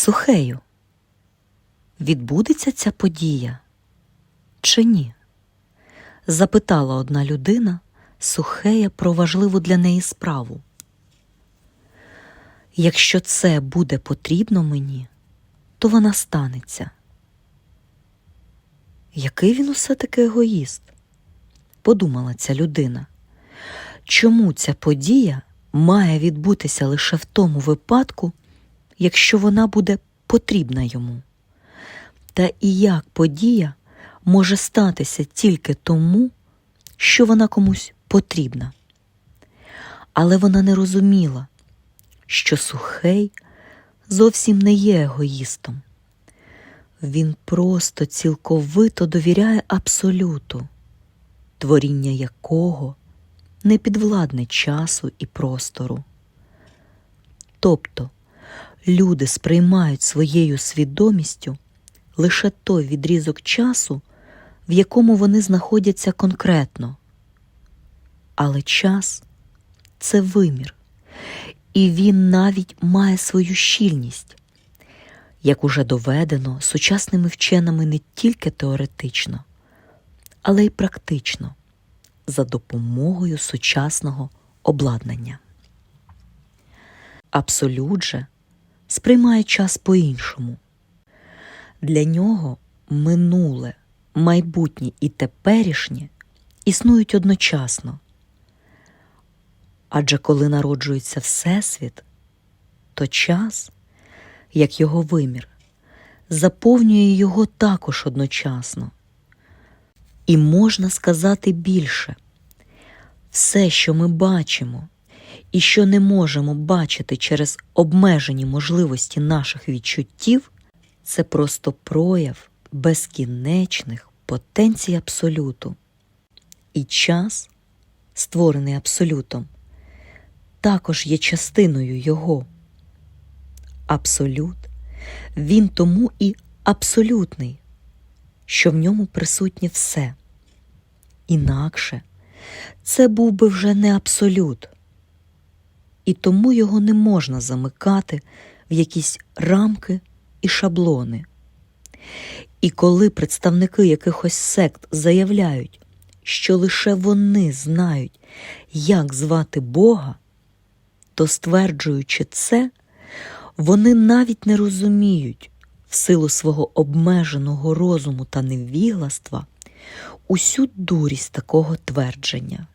Сухею, відбудеться ця подія чи ні? запитала одна людина Сухея про важливу для неї справу. Якщо це буде потрібно мені, то вона станеться. Який він усе таки егоїст? подумала ця людина. Чому ця подія має відбутися лише в тому випадку, якщо вона буде потрібна йому? Та і як подія може статися тільки тому, що вона комусь потрібна? Але вона не розуміла, що сухей зовсім не є егоїстом. Він просто цілковито довіряє абсолюту, творіння якого не підвладне часу і простору. Тобто люди сприймають своєю свідомістю лише той відрізок часу, в якому вони знаходяться конкретно. Але час це вимір, і він навіть має свою щільність, як уже доведено сучасними вченими не тільки теоретично, але й практично за допомогою сучасного обладнання. Абсолют же сприймає час по-іншому. Для нього минуле, майбутнє і теперішнє існують одночасно. Адже коли народжується Всесвіт, то час, як його вимір, заповнює його також одночасно. І можна сказати більше все, що ми бачимо і що не можемо бачити через обмежені можливості наших відчуттів, це просто прояв безкінечних потенцій абсолюту. І час, створений абсолютом, також є частиною його. Абсолют, він тому і абсолютний, що в ньому присутнє все. Інакше це був би вже не абсолют, і тому його не можна замикати в якісь рамки і шаблони. І коли представники якихось сект заявляють, що лише вони знають, як звати Бога, то стверджуючи це, вони навіть не розуміють в силу свого обмеженого розуму та невігластва усю дурість такого твердження.